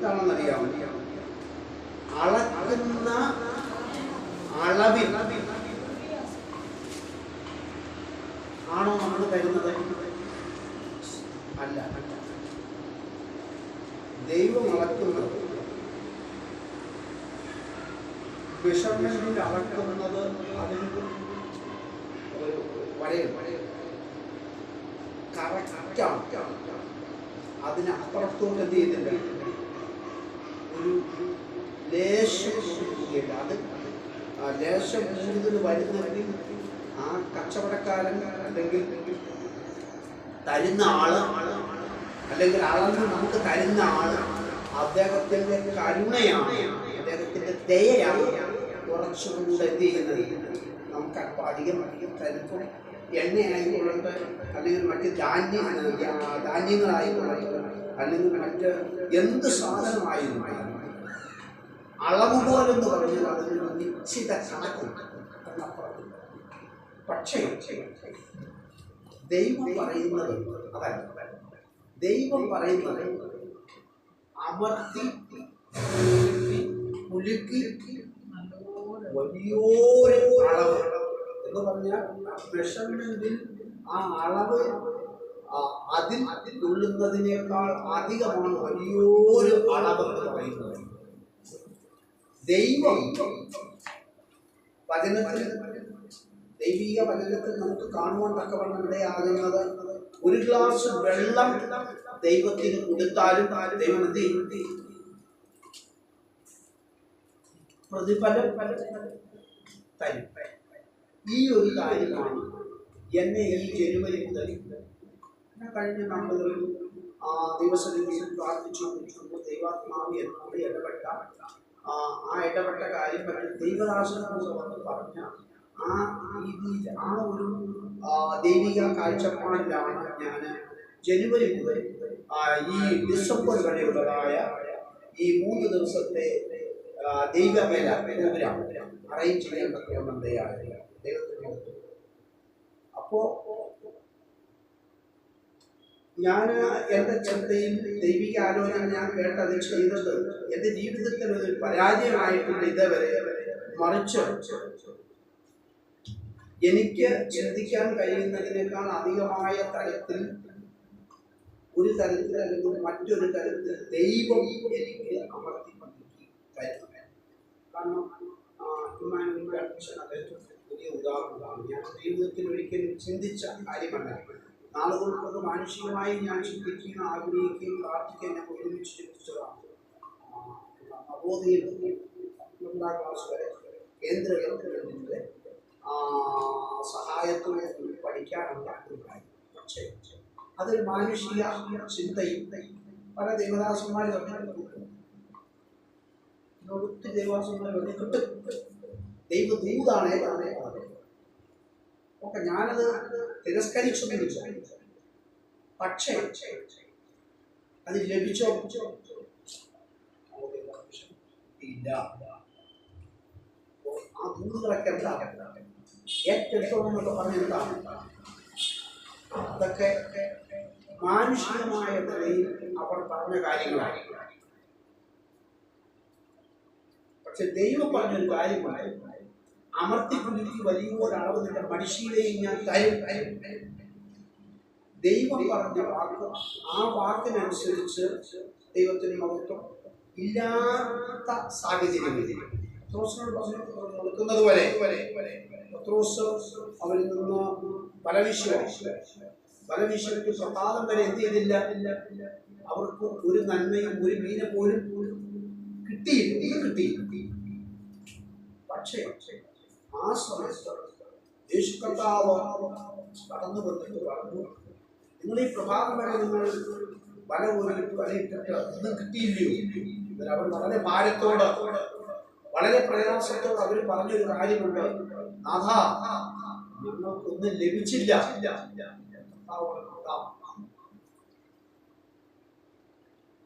എന്താണെന്നറിയാമോ അളക്കുന്ന അളവിൽ ആണോ നമ്മൾ തരുന്നത്? അല്ല. ദൈവം അളക്കുന്നത് മെഷർമെന്റിൽ അളക്കുന്നത് അതിന് ഒരു വരയുണ്ട്. കറക്റ്റാണ് അതിന് എന്ത് ചെയ്യുന്നില്ല ഒരു ലേശം കൂടിയില്ല അത് ആ ലേശം കൂടുതൽ വരുന്നെങ്കിൽ ആ കച്ചവടക്കാരൻ അല്ലെങ്കിൽ തരുന്ന ആൾ അല്ലെങ്കിൽ അളന്ന് നമുക്ക് തരുന്ന ആൾ അദ്ദേഹത്തിന്റെ കരുണയാണ് അദ്ദേഹത്തിന്റെ ദയയാണ് കുറച്ചുകൂടെ എന്ത് ചെയ്യുന്നത്? നമുക്ക് അല്പം അധികം അധികം തരുമ്പോൾ എണ്ണയായിക്കൊള്ളട്ടെ അല്ലെങ്കിൽ മറ്റ് ധാന്യ ധാന്യങ്ങളായിക്കൊള്ളട്ടെ അല്ലെങ്കിൽ മറ്റ് എന്ത് സാധനമായിരുന്നു അളവ് പോലെന്ന് പറഞ്ഞാൽ അതിന് നിശ്ചിത കണക്കുണ്ട്. പക്ഷേ ദൈവം പറയുന്നത് അതായത് ദൈവം പറയുന്നത് അമർത്തി കുലുക്കി വലിയൊരു അളവ് എന്ന് പറഞ്ഞാൽ മെഷർമെന്റിൽ ആ അളവ് അതിൽ അതിൽ അധികമാണ് വലിയൊരു അളവ് എന്ന് പറയുന്നത് ദൈവം. വചനത്തിൽ ദൈവിക വചനത്തിൽ നമുക്ക് കാണുവാൻ തക്കവണ്ണം ഇടയാകുന്നത് ഒരു ഗ്ലാസ് വെള്ളം ദൈവത്തിന് കൊടുത്താലും ദൈവം എന്ത് ചെയ്യും? പ്രതിഫലം തരും. ഈ ഒരു കാര്യമാണ് എന്നെ ഈ ജനുവരി മുതൽ കഴിഞ്ഞ നാളുകളിൽ ആ ദിവസം പ്രാർത്ഥിച്ചു ദൈവാത്മാവി എന്നോട് ഇടപെട്ട ആ ഇടപെട്ട കാര്യം പറ്റി വന്ന് പറഞ്ഞ ആ രീതിയിൽ ആ ഒരു ദൈവിക കാഴ്ചപ്പാടിലാണ് ഞാൻ ജനുവരി മുതൽ ഈ ഡിസംബർ വരെയുള്ളതായ ഈ മൂന്ന് ദിവസത്തെ ദൈവമേല പ്രോഗ്രാം അറേഞ്ച് ചെയ്യാൻ പറ്റുന്ന ദൈവത്തിന് അപ്പോ ഞാൻ എന്റെ ചിന്തയും ദൈവിക ആലോചന ഞാൻ കേട്ടത് ചെയ്തത്. എന്റെ ജീവിതത്തിൽ ഒരു പരാജയമായിട്ടുണ്ട് ഇതേവരെ മറിച്ച് എനിക്ക് ചിന്തിക്കാൻ കഴിയുന്നതിനേക്കാൾ അധികമായ തരത്തിൽ ഒരു തരത്തിൽ അല്ലെങ്കിൽ മറ്റൊരു തരത്തിൽ ദൈവം എനിക്ക് അമർത്തി കാരണം വലിയ ഉദാഹരണമാണ്. ഞാൻ ജീവിതത്തിൽ ഒരിക്കലും ചിന്തിച്ച കാര്യമല്ല. നാളുകൾക്കൊക്കെ മാനുഷികമായി ഞാൻ ചിന്തിക്കുകയും ആഗ്രഹിക്കുകയും പ്രാർത്ഥിക്കുകയും ഞാൻ ഒരുമിച്ച് ചിന്തിച്ചതാണ്. ക്ലാസ് വരെ കേന്ദ്ര ഗവൺമെന്റിന്റെ ആ, സഹായത്തോടെ പഠിക്കാനുള്ള ഒരു പക്ഷേ അതൊരു മാനുഷിക ചിന്തയും പല ദേവദാസന്മാർ ഒത്തിരി ദേവദാസന്മാർ പറഞ്ഞ് കിട്ടും. ദൈവ ദൂതാണ് ഓക്കെ ഞാനത് തിരസ്കരിച്ചൊന്നുമില്ല. പക്ഷേ അത് ലഭിച്ചോ? ഇല്ല. ആ ദൂതുകളൊക്കെ എന്താ? ഏറ്റെടുത്തോളം എന്നൊക്കെ പറഞ്ഞ അതൊക്കെ മാനുഷികമായ നിലയിൽ അവർ പറഞ്ഞ കാര്യങ്ങളായിരിക്കും പക്ഷെ ദൈവം പറഞ്ഞൊരു കാര്യമാണ് അമർത്തിക്കൊണ്ടിരിക്കും വലിയൊരളവ് നിന്റെ മനുഷ്യരെയും ഞാൻ. ദൈവം പറഞ്ഞ വാക്ക് ആ വാക്കിനനുസരിച്ച് ദൈവത്തിന് മഹത്വം ഇല്ലാത്ത പറഞ്ഞു കൊടുക്കുന്നത് പോലെ. പത്രോസ് അവരിൽ നിന്ന് ബലവിശ്വക്ക് വരെ എന്ത് ചെയ്തില്ല അവർക്ക് ഒരു നന്മയും ഒരു മീനെ പോലും കിട്ടിയില്ല കിട്ടിയില്ല കിട്ടിയില്ല. പക്ഷേ ആ സമയത്ത് യേശു കർത്താവ് കടന്നു വന്നിട്ട് പറഞ്ഞു നിങ്ങൾ ഈ പ്രഭാതം വരെ നിങ്ങൾ വല ഒരു വലയിട്ടിട്ട് ഒന്നും കിട്ടിയില്ലയോ? ഇവരവർ വളരെ ഭാരത്തോട് വളരെ പ്രയാസത്തോട് അവർ പറഞ്ഞൊരു കാര്യമുണ്ട്. നാഥ ഞങ്ങൾക്കൊന്നും ലഭിച്ചില്ല.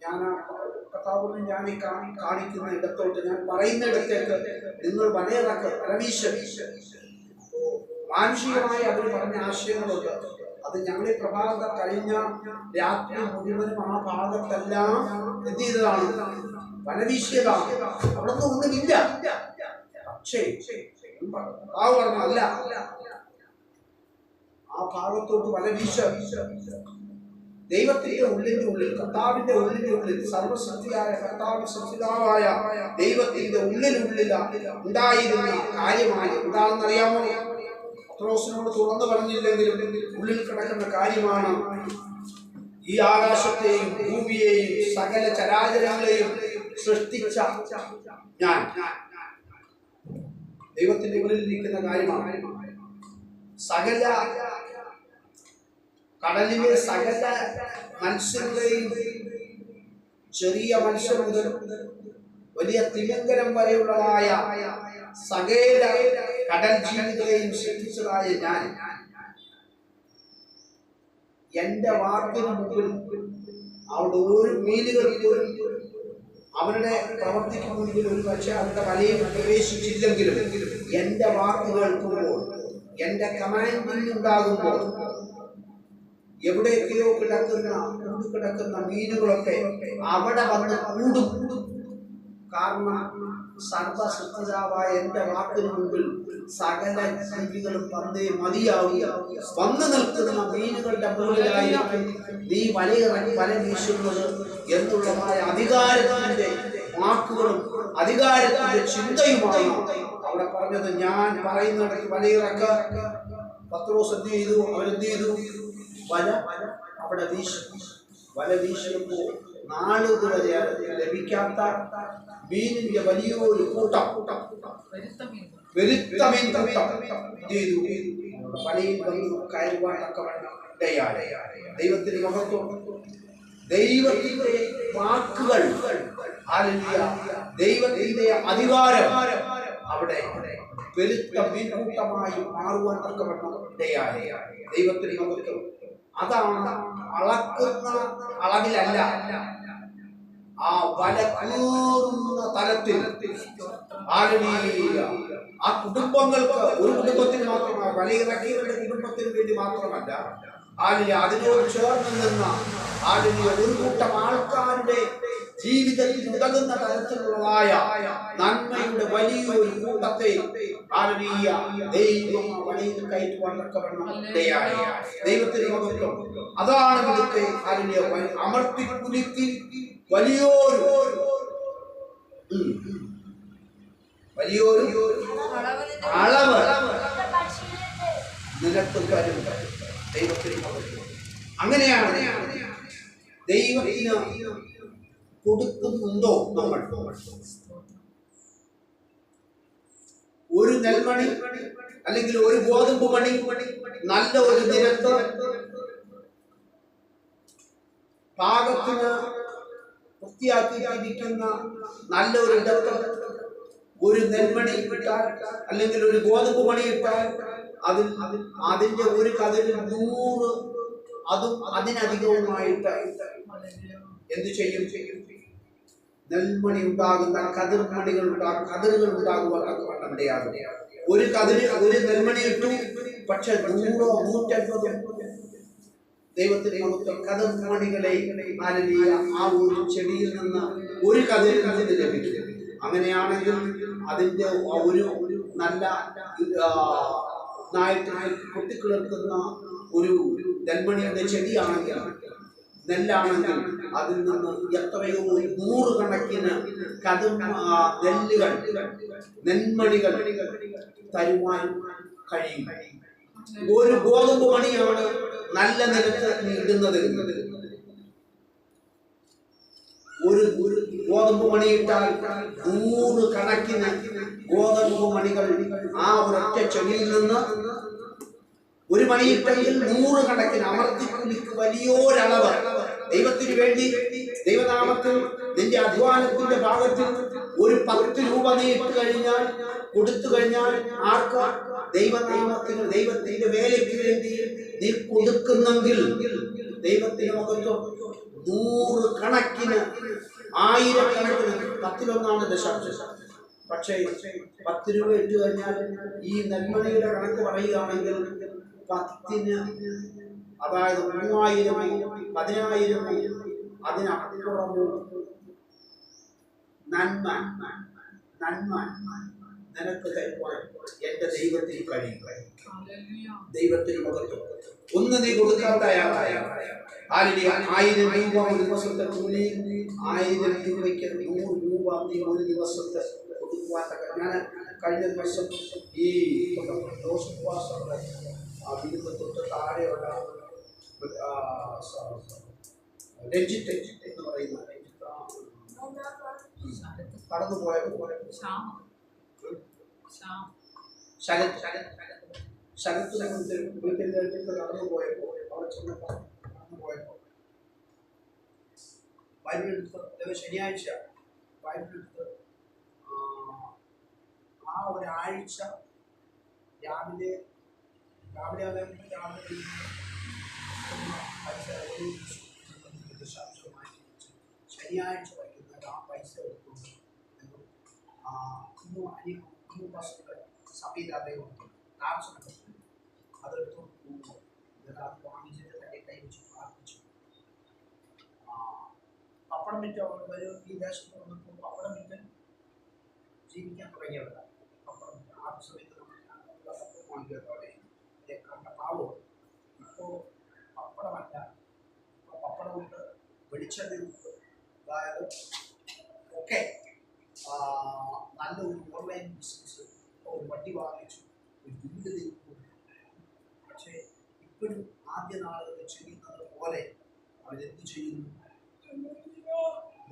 ഞാൻ കർത്താവിനെ ഞാൻ ഈ കാണി കാണിക്കുന്ന ഇടത്തോട്ട് ഞാൻ പറയുന്ന ഇടത്തേക്ക് നിങ്ങൾ വലയിറക്ക് പരമീശ്വര. മാനുഷികമായി അവർ പറഞ്ഞ ആശയങ്ങളുണ്ട് അത് ഞങ്ങൾ ഈ പ്രഭാതം കഴിഞ്ഞ രാത്രി മുഴുവനും ആ ഭാഗത്തെല്ലാം എന്ത് ചെയ്തതാണ്? വനവീശിയതാണ് അവിടെ ഒന്നും ഒന്നുമില്ല. പക്ഷേ പറഞ്ഞു അല്ല ആ ഭാഗത്തോട്ട് വല വീശ ദൈവത്തിന്റെ ഉള്ളിന്റെ ഉള്ളിൽ കർത്താവിന്റെ ഉള്ളിന്റെ ഉള്ളിൽ സർവശക്തിയായ കർത്താവ് സൃഷ്ടിതാവായ ദൈവത്തിന്റെ ഉള്ളിലുള്ളിൽ ഉണ്ടായിരുന്ന കാര്യമാണ് എന്താണെന്നറിയാമോ പത്രോസിനോട് തുറന്നു പറഞ്ഞില്ലെങ്കിലും ഉള്ളിൽ കിടക്കുന്ന കാര്യമാണ് ഈ ആകാശത്തെയും ഭൂമിയെയും സകല ചരാചരങ്ങളെയും സൃഷ്ടിച്ച ഞാൻ. ദൈവത്തിന്റെ ഉള്ളിൽ നിൽക്കുന്ന കാര്യമാണ്. സകല കടലിലെ സകല മത്സ്യങ്ങളെയും ചെറിയ മത്സ്യം മുതൽ വലിയ തിമിംഗലം വരെയുള്ളതായ സകല കടൽ ജീവികളെയും സൃഷ്ടിച്ചതായ ഞാൻ. എന്റെ വാക്കിന് മുമ്പിൽ അവിടെ ഒരു മീനുകൾ അവരുടെ പ്രവർത്തിക്ക് മുമ്പിൽ ഒരു പക്ഷേ അവരുടെ വലയിൽ പ്രവേശിച്ചില്ലെങ്കിലും എന്റെ വാക്ക് കേൾക്കുമ്പോൾ എന്റെ കമാൻഡിൽ ഉണ്ടാകുമ്പോൾ എവിടെയൊക്കെയോ കിടക്കുന്ന കൂട് കിടക്കുന്ന മീനുകളൊക്കെ അവിടെ വന്ന് കൂടും. കാരണം സർവസത്യതാവായ എന്റെ വാക്കിന് മുമ്പിൽ സകല ജീവികളും വന്നേ മതിയാവുക വന്നു നിൽക്കുന്ന മീനുകളുടെ മുകളിലായിരിക്കും നീ വലയിറങ്ങി വല വീശുന്നത് എന്നുള്ളതായ അധികാരത്തിന്റെ വാക്കുകളും അധികാരത്തിന്റെ ചിന്തയുമായി അവിടെ പറഞ്ഞത് ഞാൻ പറയുന്നിടയ്ക്ക് വലയിറക്ക പത്രോസ് എന്ത് ചെയ്തു? അവരെന്ത് ചെയ്തു? വല അവിടെ വീശി. വല വീശിയപ്പോൾ നാളുതുവരെ ലഭിക്കാത്ത മീനിന്റെ വലിയൊരു കൂട്ടം. കൂട്ടം. എന്ത് ചെയ്തു. വലയിൽ വന്നു കയറുവാനൊക്കെ ദൈവത്തിന് മഹത്വം. ദൈവത്തിന്റെ വാക്കുകൾ. ദൈവത്തിന്റെ അധികാരം. അവിടെ വെളുത്ത മീൻകൂട്ടമായി മാറുവാൻ തക്കവണ്ണം ദൈവത്തിന് മഹത്വം. അതാണ് അളക്കുന്ന അളവിലല്ല. ആ വല കൂറുന്ന തലത്തിൽ ആ കുടുംബങ്ങൾക്ക് ഒരു കുടുംബത്തിന് മാത്രമല്ല വലിയവരുടെ കുടുംബത്തിന് വേണ്ടി മാത്രമല്ല ആലിയ അതിനോട് ചേർന്ന് നിന്ന ആലിയ ഒരു കൂട്ടം ആൾക്കാരുടെ ജീവിതത്തിൽ ഉതകുന്ന തരത്തിലുള്ളതായ നന്മയുടെ വലിയൊരു കൂട്ടത്തെ ആരവീയ ദൈവം വഴിയിൽ കയറ്റുവാൻ തക്കവണ്ണം ദൈവത്തിന് മഹത്വം അതാണ് ഇവിടുത്തെ ആലിയ അമർത്തി കുലുക്കി വലിയൊരു. വലിയൊരു അളവ് നിലത്ത് വരും ദൈവത്തിന്. അങ്ങനെയാണ് ദൈവത്തിന് കൊടുക്കുന്നുണ്ടോ നമ്മൾ? ഒരു നെൽമണി അല്ലെങ്കിൽ ഒരു ഗോതമ്പ് മണി നല്ല ഒരു നിരത്ത് പാകത്തിന് വൃത്തിയാക്കിയിരിക്കുന്ന നല്ല ഒരു ഇടത്ത് ഒരു നെൽമണി ഇട്ടാൽ അല്ലെങ്കിൽ ഒരു ഗോതമ്പ് മണി ഇട്ടാൽ അതിൽ അതിന്റെ ഒരു കതിൽ നൂറ് അതും അതിനധികവുമായിട്ട് എന്ത് ചെയ്യും ചെയ്യും? നെൽമണി ഉണ്ടാകുന്ന കതിർമണികൾ ഉണ്ടാകും കതിരുകൾ ഉണ്ടാകുവാൻ ഇടയാകും ഒരു കതിര് ഒരു നെൽമണി ഇട്ടു പക്ഷെ നൂറോ നൂറ്റൻപതോ ദൈവത്തിന് മൊത്തം കതിർമണികളെ അലലിയ ആ ഒരു ചെടിയിൽ നിന്ന് ഒരു കതിരിൽ നിന്ന് ലഭിക്കും അങ്ങനെയാണെങ്കിൽ അതിന്റെ ആ ഒരു നല്ല നായിട്ട് പൊട്ടിക്കിളർക്കുന്ന ഒരു നെൽമണിയുടെ ചെടിയാണെങ്കിൽ നെല്ലാണെങ്കിൽ അതിൽ നിന്ന് എത്രയോ നൂറുകണക്കിന് ആ, നെല്ലുകൾ നെന്മണികൾ തരുവാൻ കഴിയും. ഒരു ഗോതമ്പ് മണിയാണ് നല്ല നിലത്ത് ഇടുന്നത്. ഒരു ഒരു ഗോതമ്പ് മണിയിട്ടാൽ നൂറ് കണക്കിന് ഗോതമ്പ് മണികൾ ആ ഒരൊറ്റ ചെടിയിൽ നിന്ന് ഒരു മണിയിട്ടെങ്കിൽ നൂറ് കണക്കിന് അമർത്തിക്കുലിക്ക് വലിയൊരളവ്. ദൈവത്തിന് വേണ്ടി ദൈവനാമത്തിൽ നിന്റെ അധ്വാനത്തിന്റെ ഭാഗത്തിൽ ഒരു പത്ത് രൂപ നീ ഇട്ട് കഴിഞ്ഞാൽ കൊടുത്തു കഴിഞ്ഞാൽ ആർക്ക്? ദൈവനാമത്തിന് ദൈവത്തിന്റെ വേലയ്ക്ക് വേണ്ടി നീ കൊടുക്കുന്നെങ്കിൽ ദൈവത്തിന് മുഖത്തോ നൂറ് കണക്കിന് ആയിരക്കണക്കിന് പത്തിലൊന്നാണ് ദശാംശം. പക്ഷേ പത്ത് രൂപ ഇട്ട് കഴിഞ്ഞാൽ ഈ നന്മയുടെ കണക്ക് പറയുകയാണെങ്കിൽ പത്തിന് അതായത് മൂവായിരം പതിനായിരം അതിനപ്പുറമോ നന്മ നന്മ നിനക്ക് തരുവാൻ എന്റെ ദൈവത്തിന് കഴിയും. ദൈവത്തിന് മുഖത്തു ഒന്ന് നീ ആലിനി ആയിരം രൂപ രൂപയ്ക്ക് നൂറ് രൂപ നീ ഒരു ദിവസത്തെ കഴിഞ്ഞ ദിവസം ഈ ദോഷവാസങ്ങളുടെ ആ വീട് തൊട്ട് താഴെയുള്ള സ- രഞ്ജിത്ത് എന്ന് പറയുന്ന രഞ്ജിത്ത് കടന്നു പോയത് പോലെ. ശരത് ശരത്തിനെ കുറിച്ച് അടുത്ത് കടന്നു പോയപ്പോൾ അവിടെ ചെന്നപ്പോൾ കടന്നു പോയപ്പോൾ ബൈബിളെടുത്ത് ശനിയാഴ്ച ബൈബിളെടുത്ത് ആ, ഒരാഴ്ച രാവിലെ രാവിലെ ആണെങ്കിൽ രാവിലെ പൈസ ഒരു ദശാംശം മാറ്റി വെച്ച് ശനിയാഴ്ച വൈകുന്നേരം ആ പൈസ എടുത്തുകൊണ്ട് ഞങ്ങൾ പപ്പടമല്ല പപ്പടമുണ്ട് വെളിച്ചെണ്ണയുണ്ട്. അതായത് ഒക്കെ നല്ലൊരു ഓൺലൈൻ ബിസിനസ് ഒരു വണ്ടി വാങ്ങിച്ചു ഒരു വീട് കൊടുത്തു. പക്ഷേ ഇപ്പോഴും ആദ്യ നാളുകളിൽ ചെയ്യുന്നത് പോലെ അവരെന്ത് ചെയ്യുന്നു?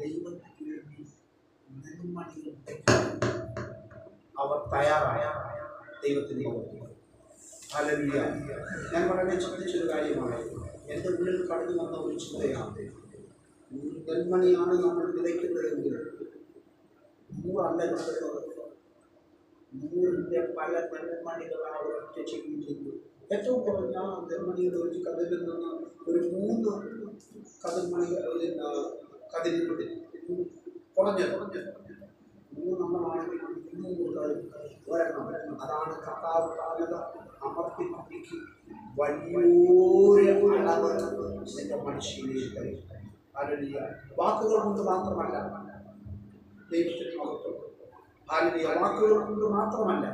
ദൈവത്തിന് വേണ്ടി നെടുമണികൾ അവർ തയ്യാറായ. ഞാൻ വളരെ ചിന്തിച്ചൊരു കാര്യമാണ് എന്റെ ഉള്ളിൽ കടന്നു വന്ന ഒരു ചിന്തയാണ് നെന്മണിയാണ് നമ്മൾ വിതയ്ക്കുന്നതെങ്കിൽ നൂറല്ല കിട്ടുന്നത് നൂറിന്റെ പല നെന്മണികളാണ് ഒറ്റ ചെയ്യുന്നത് ഏറ്റവും കുറഞ്ഞ നെന്മണിയുടെ ഒരു കതിരിൽ നിന്ന് ഒരു മൂന്ന് കതിർമണികൾ കതിരിൽ കുറഞ്ഞത് മൂന്നെണ്ണമാണെങ്കിൽ ഇരുന്നൂറ് ഒരെണ്ണം അതാണ് കർത്താവ് പറഞ്ഞത് അമർത്തി കുട്ടിക്ക് വലിയൊരു അളവ് നിന്റെ മനുഷ്യനെ ആരോഗ്യ വാക്കുകൾ കൊണ്ട് മാത്രമല്ല ദൈവത്തിന് മഹത്വം. ആരോഗ്യ വാക്കുകൾ കൊണ്ട് മാത്രമല്ല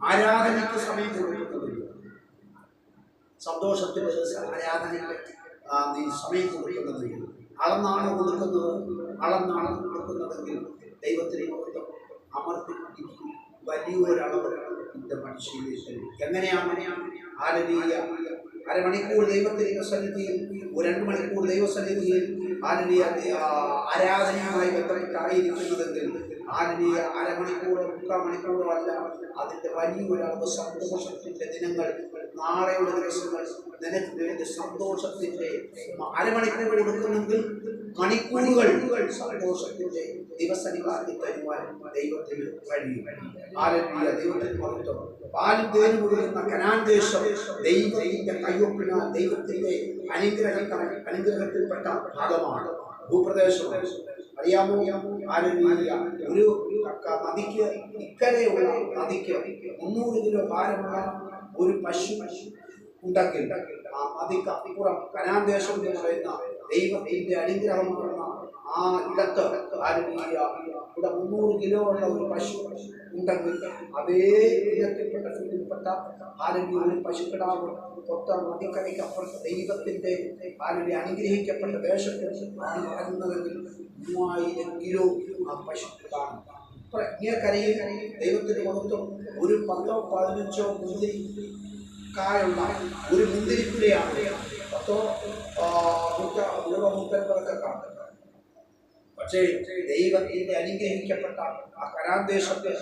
ആരാധനയ്ക്ക് സമയം കൊടുക്കുന്നതില്ല സന്തോഷത്തിന്റെ ആരാധനയ്ക്ക് നീ സമയം കൊടുക്കുന്നത് അളന്നാണ് കൊടുക്കുന്നത്? അളന്നാണ് കൊടുക്കുന്നതെങ്കിൽ ദൈവത്തിന് മഹത്വം അമർത്തി വലിയൊരളവ് യുദ്ധം ശീലിച്ചു എങ്ങനെയാണ് ആരതീയ അരമണിക്കൂർ ദൈവത്തിന്റെ സന്നിധിയിൽ ഒരു രണ്ട് മണിക്കൂർ ദൈവസന്നിധിയിൽ ആരനീയ ആരാധനയുമായി ബന്ധപ്പെട്ടായിരിക്കുന്നതെങ്കിൽ ആരനീയ അരമണിക്കൂറോ മുക്കാൽ മണിക്കൂറോ അല്ല അതിന്റെ വലിയൊരളവ് സന്തോഷത്തിന്റെ ദിനങ്ങൾ നാളെയുള്ള ദിവസങ്ങൾ നിനക്ക് വേണ്ടി സന്തോഷത്തിന്റെ അരമണിക്കൂർ കൊടുക്കുന്നെങ്കിൽ മണിക്കൂറുകൾ സന്തോഷത്തിന്റെ ദൈവത്തിന്റെ അനുഗ്രഹത്തിൽപ്പെട്ട ഭാഗമാണ് ഭൂപ്രദേശം അറിയാമോ ആരോഗ്യ ഒരു നദിക്ക് ഇക്കരെയുള്ള നദിക്ക് മുന്നൂറ് കിലോ ഭാരമുള്ള ഒരു പശു ഉണ്ടെങ്കിൽ ആ നദിക്ക് അപ്പുറം ദേശം എന്ന് പറയുന്ന ദൈവത്തിന്റെ അനുഗ്രഹമാകുന്ന ആ ഇടത്ത് ഇവിടെ മുന്നൂറ് കിലോ ഉള്ള ഒരു പശു ഉണ്ടെങ്കിൽ അതേ ഇനത്തിൽപ്പെട്ട ഫീൽഡിൽപ്പെട്ട ആരോഗ്യ ഒരു പശുക്കിടാവ് പൊത്ത നദിക്കരയ്ക്ക് അപ്പുറത്ത് ദൈവത്തിന്റെ ആരുടെ അനുഗ്രഹിക്കപ്പെട്ട ദേശത്തിൽ വരുന്നതെങ്കിൽ മൂവായിരം കിലോ ആ പശുക്കിടാണ്. ഇപ്പൊ ഇങ്ങേക്കരയിൽ ദൈവത്തിന് കൊടുത്തും ഒരു പത്തോ പതിനഞ്ചോ മുന്തിരി കായുള്ള ഒരു മുന്തിരിക്കുലയാണ്. പത്തോ നൂറ്റ പക്ഷേ ദൈവത്തിന്റെ അനുഗ്രഹിക്കപ്പെട്ട ആ കരാന്തേശത്തെ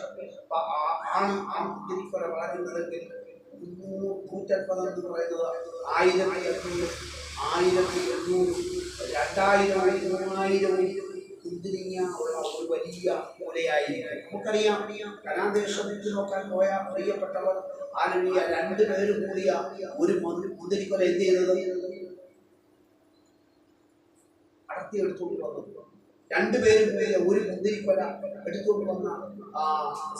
പ- ആ- ആണ് ആ മുന്തിരിക്കുല വളരുന്നതെങ്കിൽ നൂറ്റൻപത് എന്ന് പറയുന്നത് ആയിരത്തി എണ്ണൂറ് ആയിരത്തി എണ്ണൂറ് രണ്ടായിരം മൂവായിരം കുന്തിരിങ്ങ ഒരു വലിയ മൂലയായിരിക്കും. നമുക്കറിയാം കനാന്തേശത്തിൽ നോക്കാൻ പോയ പ്രിയപ്പെട്ടവർ ആലമിയ രണ്ട് പേര് കൂടിയ ഒരു മുന്തിരിക്കൊല എന്ത് ചെയ്തത്? അടർത്തി എടുത്തുകൊണ്ട് വന്നത്. രണ്ടുപേരും ഒരു മുന്തിരിക്കൊല എടുത്തുകൊണ്ട് വന്ന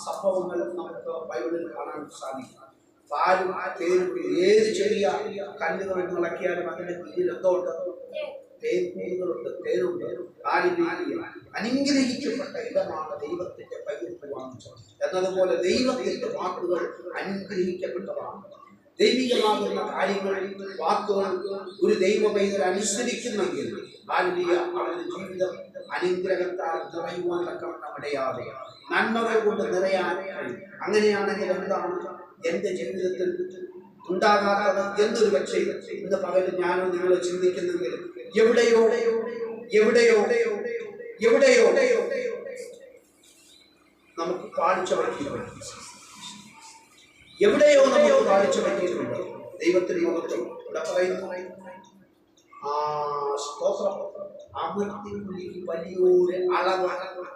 സംഭവങ്ങൾ നമുക്ക് ബൈബിളിൽ കാണാൻ സാധിക്കും. പാലും തേനും ഏത് ചെറിയ കല്ലുകൾ ഇളക്കിയാലും അതിന്റെ കീഴിൽ എന്തോ ഉണ്ട് തേൻകൂടുകളുണ്ട് തേനുണ്ട് അനുഗ്രഹിക്കപ്പെട്ട ഇടമാണ് ദൈവത്തിന്റെ പൈപ്പ് വാങ്ങിച്ചത്. എന്നതുപോലെ ദൈവത്തിന്റെ വാക്കുകൾ അനുഗ്രഹിക്കപ്പെട്ടതാണ്. ദൈവികമാകുന്ന കാര്യങ്ങൾ വാക്കുകൾ ഒരു ദൈവ പൈതൽ അനുസരിക്കുന്നെങ്കിൽ ആലിയ അവരുടെ ജീവിതം അനുഗ്രഹത്താൽ നിറയുവാൻ തക്കവണ്ണം ഇടയാതെ നന്മകൾ കൊണ്ട് നിറയാൻ അങ്ങനെയാണെങ്കിൽ എന്താണ്? എന്റെ ജീവിതത്തിൽ ഉണ്ടാകാതെ എന്തൊരു പക്ഷേ? ഇന്ന് പകരം ഞാനോ നിങ്ങളോ ചിന്തിക്കുന്നെങ്കിൽ എവിടെയോ എവിടെയോ എവിടെയോ നമുക്ക് പാളിച്ച പറ്റിയിട്ടുണ്ട് എവിടെയോ നമുക്ക് പാളിച്ച പറ്റിയിട്ടുണ്ട് ദൈവത്തിന് മുഖത്തും ഇവിടെ പറയുന്നു. സ്തോത്രം. അമിർത്തിക്കുള്ളിൽ വലിയൊരു അളവ്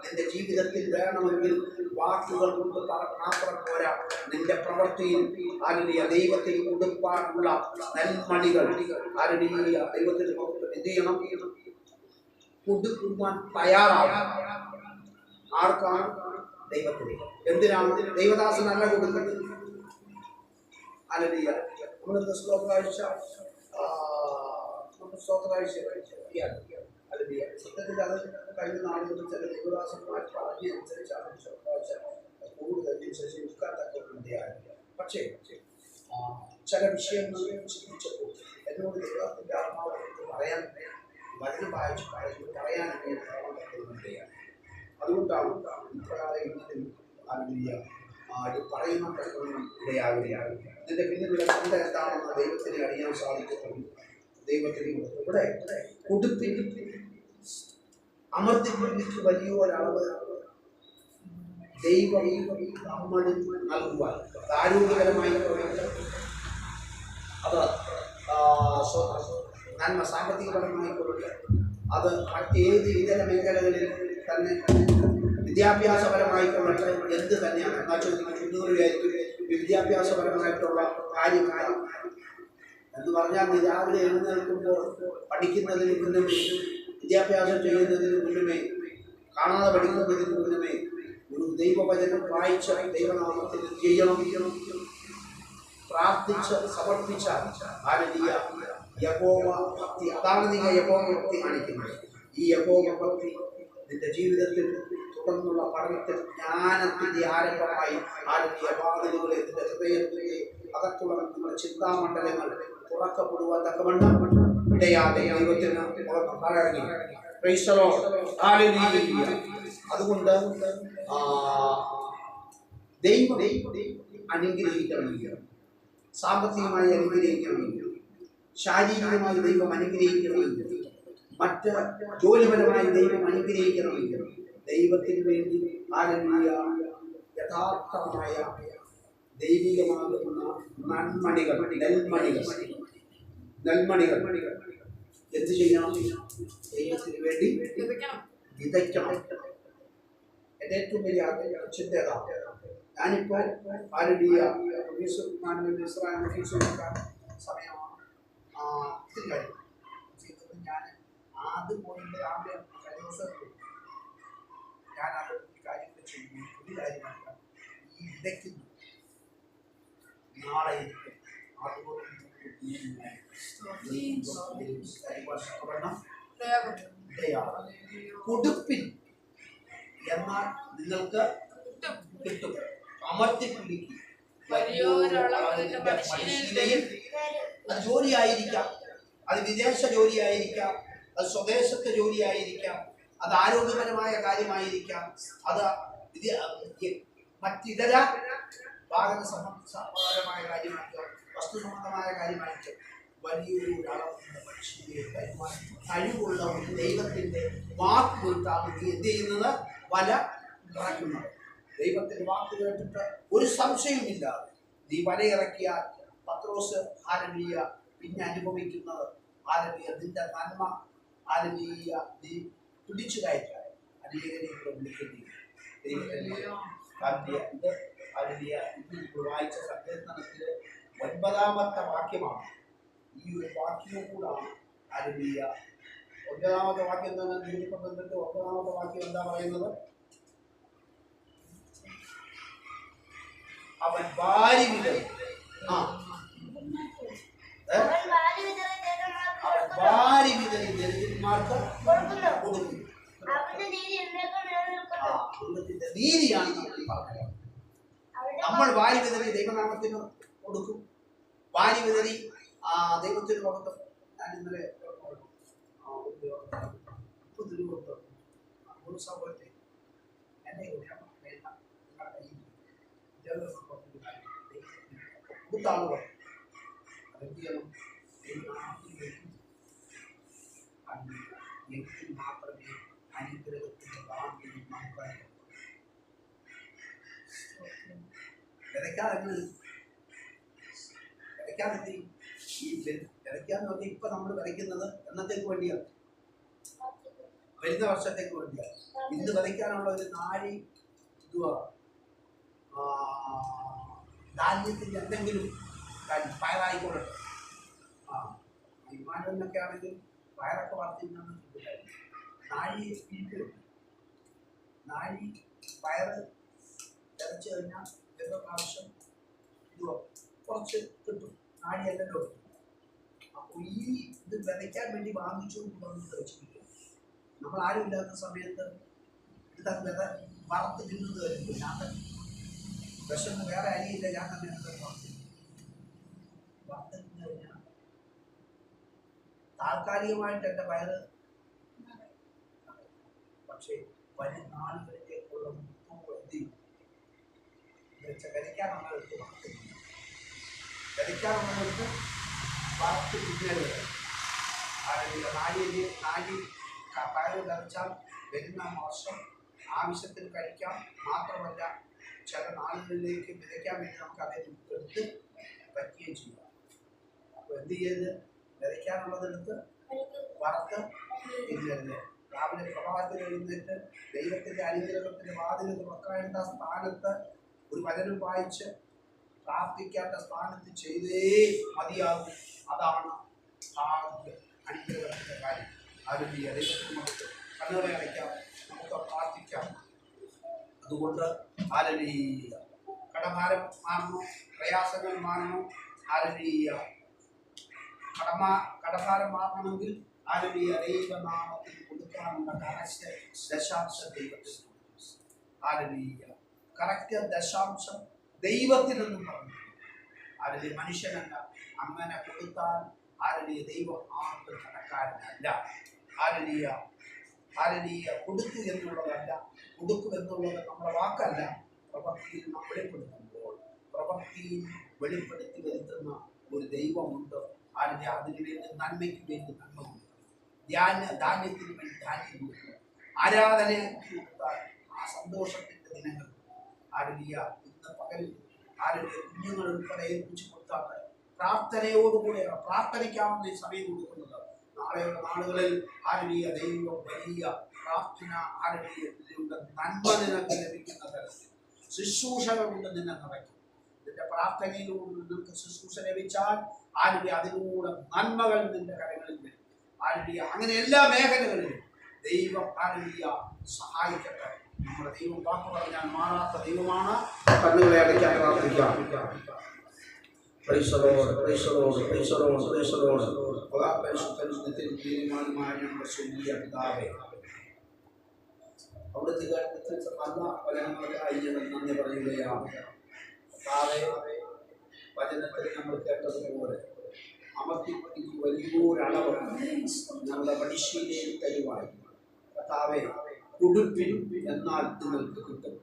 നിന്റെ ജീവിതത്തിൽ വേണമെങ്കിൽ വാക്കുകൾ കൊണ്ട് മാത്രം പോരാ. നിന്റെ പ്രവൃത്തിയിൽ ആരുടെയ ദൈവത്തിൽ കൊടുപ്പാനുള്ള നെൽമണികൾ ആരുടെയ ദൈവത്തിൽ എന്ത് ചെയ്യണം? കൊടുക്കുവാൻ തയ്യാറാവും ആർക്കാണ്? ദൈവത്തിന്. എന്തിനാണ്? ദൈവദാസനല്ല കൊടുക്കുന്നത്. ആരുടെയ നമ്മളെന്ത് ശ്ലോകാഴ്ച സ്തോത്രാഴ്ച സത്യത്തിൽ അത് കഴിഞ്ഞ നാളുകളിൽ ചില ദൈവദാസന്മാർ പറഞ്ഞനുസരിച്ചാണ് സ്തോത്രാഴ്ച കൂടുതൽ നിൽക്കാൻ തക്കവണ്ണം പക്ഷേ ചില വിഷയങ്ങൾ ചിന്തിച്ചപ്പോൾ എന്നോട് ദൈവത്തിന്റെ ആത്മാവ് പറയാൻ വചനം വായിച്ച് പറയുന്നത് പറയാനൊക്കെ അതുകൊണ്ടാണ് ഇപ്രകാരം പറയുന്ന പ്രശ്നങ്ങൾ ഇടയാകുകയാണ് ഇതിന്റെ പിന്നിലുള്ള ചിന്ത എന്താണെന്ന് ദൈവത്തിനെ അറിയാൻ സാധിക്കുന്നുണ്ട് ദൈവത്തിന് ഇവിടെ കൊടുപ്പിൽ അമർത്തിപ്പിടിച്ച് വലിയൊരളവ് ദൈവം നമ്മളിൽ നൽകുവാൻ. ആരോഗ്യകരമായി അത് നന്മ സാമ്പത്തികപരമായിക്കൊള്ളട്ടെ അത് മറ്റേത് ഇതര മേഖലകളിൽ തന്നെ വിദ്യാഭ്യാസപരമായിക്കൊള്ളട്ടെ എന്ത് തന്നെയാണ്? എന്നാൽ ചോദിക്കുന്നത്? വിദ്യാഭ്യാസപരമായിട്ടുള്ള കാര്യം കാര്യം എന്ന് പറഞ്ഞാൽ നീ രാവിലെ എഴുന്നേൽക്കുമ്പോൾ പഠിക്കുന്നതിന് മുന്നമേ വിദ്യാഭ്യാസം ചെയ്യുന്നതിന് മുന്നമേ കാണാതെ പഠിക്കുന്നതിന് മുന്നമേ ഒരു ദൈവവചനം വായിച്ച ദൈവനാമത്തിൽ ചെയ്യണം പ്രാർത്ഥിച്ച് സമർപ്പിച്ച ഭാരതീയ യഹോവ ഭക്തി. അതാണ് നിങ്ങൾ യഹോവ ഭക്തി കാണിക്കുന്നത്. ഈ യഹോവ ഭക്തി നിന്റെ ജീവിതത്തിൽ തുടർന്നുള്ള പഠനത്തിൽ ജ്ഞാനത്തിന്റെ ആരംഭമായി ഭാരതീയ വാതിലുകളെ നിന്റെ ഹൃദയത്തിലെ അകത്തുള്ള നിങ്ങളുടെ ചിന്താമണ്ഡലങ്ങൾ തുറക്കപ്പെടുവാൻ തക്കവണ്ണം ഇടയാതെ ദൈവത്തിന്. Hallelujah. അതുകൊണ്ട് ദൈവം അനുഗ്രഹിക്കണമെങ്കിൽ സാമ്പത്തികമായി അനുഗ്രഹിക്കണമെങ്കിൽ ശാരീരികമായി ദൈവം അനുഗ്രഹിക്കണമെങ്കിൽ മറ്റ് ജോലിപരമായി ദൈവം അനുഗ്രഹിക്കണമെങ്കിൽ ദൈവത്തിന് വേണ്ടി ആരംഭിയ യഥാർത്ഥമായ ദൈവികമാകുന്ന നന്മണികൾ നെൽമണികൾ നെൽമണികൾ എന്ത് ചെയ്യണം? ദൈവത്തിന് വേണ്ടി വിതയ്ക്കണം. എന്റെ ഏറ്റവും വലിയ ചിന്ത അതാണ് ഞാനിപ്പോൾ കൊടുക്കാൻ സമയമാണ്. ഇത്തിരി ചെയ്തത് ഞാൻ ആദ്യം പോയിട്ട് രാവിലെ കഴിഞ്ഞ ദിവസം ഞാൻ അത് കാര്യങ്ങൾ ചെയ്യുന്നു. ഒരു കാര്യമല്ല ഈ വിതയ്ക്കുന്നു. നാളെ ഇടയാണ് കൊടുപ്പിൻ. എന്നാൽ നിങ്ങൾക്ക് കിട്ടും. വലിയൊരളവിന്റെ പരിശീലനത്തിൽ അത് ജോലിയായിരിക്കാം. അത് വിദേശ ജോലിയായിരിക്കാം. അത് സ്വദേശത്തെ ജോലിയായിരിക്കാം. അത് ആരോഗ്യപരമായ കാര്യമായിരിക്കാം. അത് മറ്റിതര വാഹന സംബന്ധമായ കാര്യമായിരിക്കാം. വസ്തു സംബന്ധമായ കാര്യമായിരിക്കും. വലിയൊരു മനുഷ്യരെ വരുവാൻ കഴിവുള്ള ഒരു ദൈവത്തിന്റെ വാക്ക് കേട്ടാണ് നീ എന്ത് ചെയ്യുന്നത്? വല ഇറക്കുന്നത് ദൈവത്തിന്റെ വാക്ക് കേട്ടിട്ട് ഒരു സംശയവുമില്ലാതെ നീ വലയിറക്കിയാൽ പത്രോസ് ആരവീയ പിന്നെ അനുഭവിക്കുന്നത് ആരവീയ നിന്റെ നന്മ ആരവീയ നീ പിടിച്ചു കയറ്റാൻ അനേകരെ ഇവിടെ കാന്തിയ ഇന്ന് വായിച്ച സങ്കീർത്തനത്തിൽ ഒൻപതാമത്തെ വാക്യമാണ്. ഈ ഒരു വാക്യവും കൂടാണ്. ആരവീയ ഒൻപതാമത്തെ വാക്യം തന്നെ പന്ത്രണ്ട്. ഒൻപതാമത്തെ വാക്യം എന്താ പറയുന്നത്? അവൻ ഭാര്യ വിതറി. ആ? അവൻ വാരി വിതറി ദരിദ്രന്മാർക്ക് കൊടുക്കുന്നു. നീതിയാണ് നമ്മൾ പറഞ്ഞത്. നമ്മൾ വാരി വിതറി ദൈവനാമത്തിന് കൊടുക്കും. വാരി വിതറി ദൈവത്തിന് മഹത്വം ഞാൻ ഇന്നലെ ഉപ്പ് തിരുവനന്തപുരത്ത് ഒരു സഹോദരത്തെ എന്നെ കൊടുത്തു. കൊടുത്താൾ പറഞ്ഞു അതെന്ത് ചെയ്യണം. എങ്കിൽ മാത്രമേ അനുഗ്രഹത്തിന്റെ ഭാഗ്യം നമുക്കറിയാം വിതയ്ക്കാതെ വിതയ്ക്കാതെ വിതയ്ക്കാന്ന് പറഞ്ഞാൽ ഇപ്പൊ നമ്മൾ വിതയ്ക്കുന്നത് എന്നത്തേക്ക് വേണ്ടിയാണ് വരുന്ന വർഷത്തേക്ക് വേണ്ടിയാണ് ഇന്ന് വിതയ്ക്കാനുള്ള ഒരു നാഴി ഇതുവാ. ധാന്യത്തിന്റെ എന്തെങ്കിലും കാര്യം പയറായിക്കൊള്ളട്ടെ ആ വിമാനമെന്നൊക്കെ ആണെങ്കിൽ പയറൊക്കെ വളർത്തിന്നാണ് നാഴി വീട്ടിൽ നാഴി പയറ് വിതച്ച് കഴിഞ്ഞാൽ വരുന്ന പ്രാവശ്യം ഇതുവാ. കുറച്ച് കിട്ടും. നാഴിയല്ലല്ലോ. അപ്പോൾ ഈ ഇത് വിതയ്ക്കാൻ വേണ്ടി വാങ്ങിച്ചു കൊണ്ടുവന്ന് വെച്ചിരിക്കുക നമ്മൾ ആരും ഇല്ലാത്ത സമയത്ത് ഇത് വിത വളർത്ത് തിന്നത് വരുമ്പോൾ ഞാൻ തന്നെ. വിശന്ന് വേറെ അരിയില്ല ഞാൻ തന്നെ എടുത്ത് താൽക്കാലികമായിട്ട് എന്റെ വയറ് പക്ഷേ വരും നാളുകളിലേക്കുള്ള മുഖം എന്ത് ചെയ്യും വെച്ചാൽ വിതയ്ക്കാനുള്ളവർക്ക് വറുത്ത് തിന്നും. വിതയ്ക്കാനുള്ളവർക്ക് വറുത്ത് കുട്ടികൾ നാഴിയിൽ നാഴി പയറ് വിതച്ചാൽ വരുന്ന മോശം ആവശ്യത്തിന് കഴിക്കാം മാത്രമല്ല ചില നാളുകളിലേക്ക് വിതയ്ക്കാൻ വേണ്ടി നമുക്ക് അതേ എടുത്ത് പറ്റുകയും ചെയ്യാം അപ്പോൾ എന്ത് ചെയ്ത് വിതയ്ക്കാനുള്ളതെടുത്ത് വറുത്ത് തിന്നരുത് രാവിലെ പ്രഭാതത്തിൽ എഴുന്നേറ്റ് ദൈവത്തിന്റെ അനുഗ്രഹത്തിന്റെ വാതിൽ തുറക്കാനുള്ള സ്ഥാനത്ത് ഒരു വചനം വായിച്ച് പ്രാർത്ഥിക്കേണ്ട സ്ഥാനത്ത് ചെയ്തേ മതിയാകും. അതാണ് അതുകൊണ്ട് കടഭാരം മാറണം പ്രയാസങ്ങൾ മാറണം ആരലീയ കടമ കടഭാരം മാറണമെങ്കിൽ ആരലീയ ദൈവനാമത്തിൽ കൊടുക്കാനുള്ള കറക്റ്റ് ദശാംശ ദൈവത്തിൽ ആരലീയ കറക്റ്റ് ദശാംശം ദൈവത്തിനെന്നും പറഞ്ഞു. ആരുടെ മനുഷ്യനല്ല അങ്ങനെ കൊടുത്താൽ ആരുടെ ദൈവം ആർക്കും കടക്കാരനല്ല. ആരലീയ ആരലീയ കൊടുത്തു എന്നുള്ളതല്ല കൊടുക്കും എന്നുള്ളത് നമ്മുടെ വാക്കല്ല. പ്രവൃത്തിയിൽ നാം വെളിപ്പെടുത്തുമ്പോൾ പ്രവൃത്തിയിൽ വെളിപ്പെടുത്തി വരുത്തുന്ന ഒരു ദൈവമുണ്ട്. ആരുടെ അതിനു നന്മയ്ക്ക് വേണ്ടി നന്മ കൊടുക്കും ധ്യാന ധാന്യത്തിന് വേണ്ടി ധാന്യം കൊടുക്കുക ആരാധന കൊടുത്താൽ ആ സന്തോഷത്തിന്റെ ദിനങ്ങൾ ആരലിയ ഇന്ന് ആരുടെ കുഞ്ഞുങ്ങൾ ഉൾപ്പെടെ ഏൽപ്പിച്ചു കൊടുത്താണ്. പ്രാർത്ഥനയോടുകൂടെ പ്രാർത്ഥനയ്ക്കാവുന്ന ഈ സമയം കൊടുക്കുന്നത്. നാളെയുള്ള നാളുകളിൽ ആരലിയ ദൈവം വലിയ പ്രാർത്ഥന ആരലിയത്തിലൂടെ നന്മ നിനക്ക് ലഭിക്കുന്ന തരത്തിൽ. ശുശ്രൂഷകൾ കൊണ്ട് നിന്നെ നിറയ്ക്കും. നിന്റെ പ്രാർത്ഥനയിലൂടെ നിനക്ക് ശുശ്രൂഷ ലഭിച്ചാൽ ആരുടെ അതിലൂടെ നന്മകൾ നിന്റെ കരങ്ങളിൽ വരും. ആരുടെ അങ്ങനെ എല്ലാ മേഖലകളിലും ദൈവം ആരുടെ സഹായിക്കട്ടെ. നമ്മുടെ ദൈവം വാക്ക് പറഞ്ഞാൽ മാറാത്ത ദൈവമാണ്. കണ്ണുകളെ അടയ്ക്കാൻ പ്രാർത്ഥിക്കാം അവിടുത്തെ കാര്യത്തിൽ നല്ല വചനങ്ങൾക്കായി ഞങ്ങൾ നന്ദി പറയുകയാണ്. വചനത്തിൽ നമ്മൾ കേട്ടതുപോലെ അമർത്തിപ്പിടിക്ക് വലിയൊരളവ് നമ്മുടെ മനുഷ്യനെ തരുവായി കർത്താവെ കുടുപ്പിൽ എന്നാൽ നിങ്ങൾക്ക് കിട്ടും.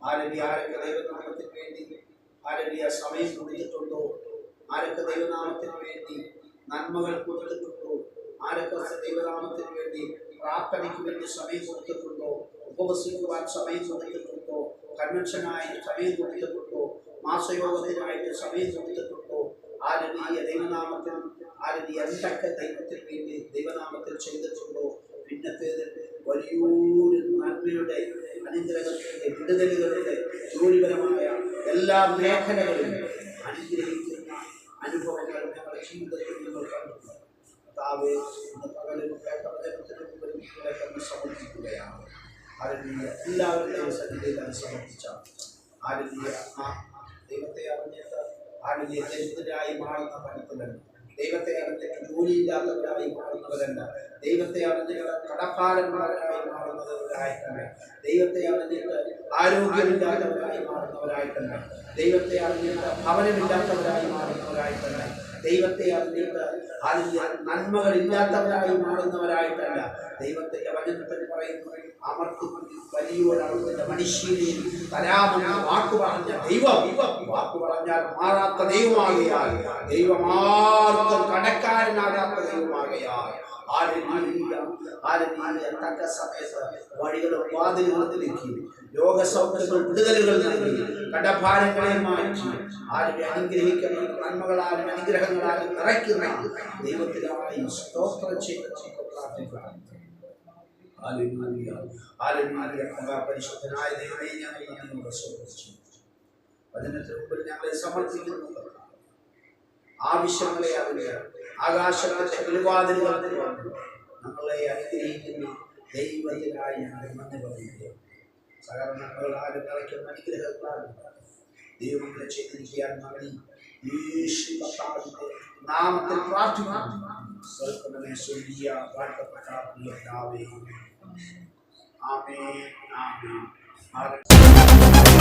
ആരവി ആരൊക്കെ ദൈവനാമത്തിന് വേണ്ടി ആരവി ആ സമയം കൊടുത്തിട്ടുണ്ടോ ആരൊക്കെ ദൈവനാമത്തിന് വേണ്ടി നന്മകൾ കൊടുത്തിട്ടുണ്ടോ ആരൊക്കെ ദൈവനാമത്തിന് വേണ്ടി പ്രാർത്ഥനയ്ക്ക് വേണ്ടി സമയം കൊടുത്തിട്ടുണ്ടോ ഉപവസിക്കുവാൻ സമയം കൊടുത്തിട്ടുണ്ടോ കൺവെൻഷനായി സമയം കൊടുത്തിട്ടുണ്ടോ മാസയോഗത്തിനായിട്ട് സമയം കൊടുത്തിട്ടുണ്ടോ ആരവീയ ദൈവനാമത്തിൽ ആരവി എന്തൊക്കെ ദൈവത്തിന് വേണ്ടി ദൈവനാമത്തിൽ ചെയ്തിട്ടുണ്ടോ പിന്നത്തേത് വലിയൊരു നന്മയുടെ അനുഗ്രഹത്തിന്റെ വിടുതലുകളുടെ ജോലിപരമായ എല്ലാ മേഖലകളിലും അനുഗ്രഹിക്കുന്ന അനുഭവങ്ങൾ ഞങ്ങളുടെ ജീവിതത്തിൽ നിങ്ങൾ കണ്ടിട്ടുണ്ട്. പകലിൽ കേട്ട സമർപ്പിക്കുകയാണ്. ആരവീയ എല്ലാവരുടെയും സന്നിധിയിൽ അത് സമർപ്പിച്ച ആരവീയ ആ ദൈവത്തെ അറിഞ്ഞത് ആരുടെ ദരിദ്രരായി മാറുന്ന ദൈവത്തെ അറിഞ്ഞിട്ട് ജോലിയില്ലാത്തവരായി മാറുന്നവരല്ല. ദൈവത്തെ അറിഞ്ഞിട്ട് കടക്കാരന്മാരായി തന്നെ. ദൈവത്തെ അറിഞ്ഞിട്ട് ആരോഗ്യമില്ലാത്തവരായി മാറുന്നവരായിട്ടല്ല ദൈവത്തെ അറിഞ്ഞിട്ട് ഭവനമില്ലാത്തവരായി മാറുന്നവരായിട്ടല്ല ദൈവത്തെ അറിഞ്ഞിട്ട് അതിൽ നന്മകൾ ഇല്ലാത്തവരായി മാറുന്നവരായിട്ടല്ല ദൈവത്തെ വചനത്തിൽ പറയുന്നു അമർത്തി വലിയൊരളവിന്റെ മനുഷ്യനെ തരാമെന്ന് വാക്കു പറഞ്ഞ ദൈവം. വാക്കു പറഞ്ഞാൽ മാറാത്ത ദൈവമാകയാൽ ദൈവമാർക്കും കടക്കാരനാകാത്ത ദൈവമാകയാൽ. തക്ക സമയത്ത് വഴികളും വാതിലുകളും തിരുക്കി രോഗസൗഖ്യങ്ങൾ വിടുതലുകൾ നൽകി കടഭാരങ്ങളെ മാറ്റി ആരും അനുഗ്രഹിക്കണം നന്മകളാലും അനുഗ്രഹങ്ങളാലും നിറയ്ക്കുന്ന ദൈവത്തിനായി സ്തോത്രം ചെയ്ത് ദൈവമേ ഞങ്ങളെ സമർപ്പിക്കുന്നു. ആവശ്യങ്ങളെ അറിയുക ആകാശത്തിന്റെ കിളിവാതിലുകൾ തുറന്നു നമ്മളെ അനുഗ്രഹിക്കുന്ന ദൈവത്തിനായി ഞങ്ങൾ നന്ദി പറയുക സകലങ്ങൾ ആരും നിറയ്ക്കുന്ന അനുഗ്രഹങ്ങളാലും ദൈവങ്ങളെ ചെയ്തിരിക്കാൻ മകനി യേശു കർത്താവിന്റെ നാമത്തിൽ പ്രാർത്ഥിക്കുന്നു സ്വർഗ്ഗമേ സ്വർഗീയ വാഴ്ത്തപ്പെട്ട പ്രിയപിതാവേ. ആമേൻ ആമേൻ ആമേൻ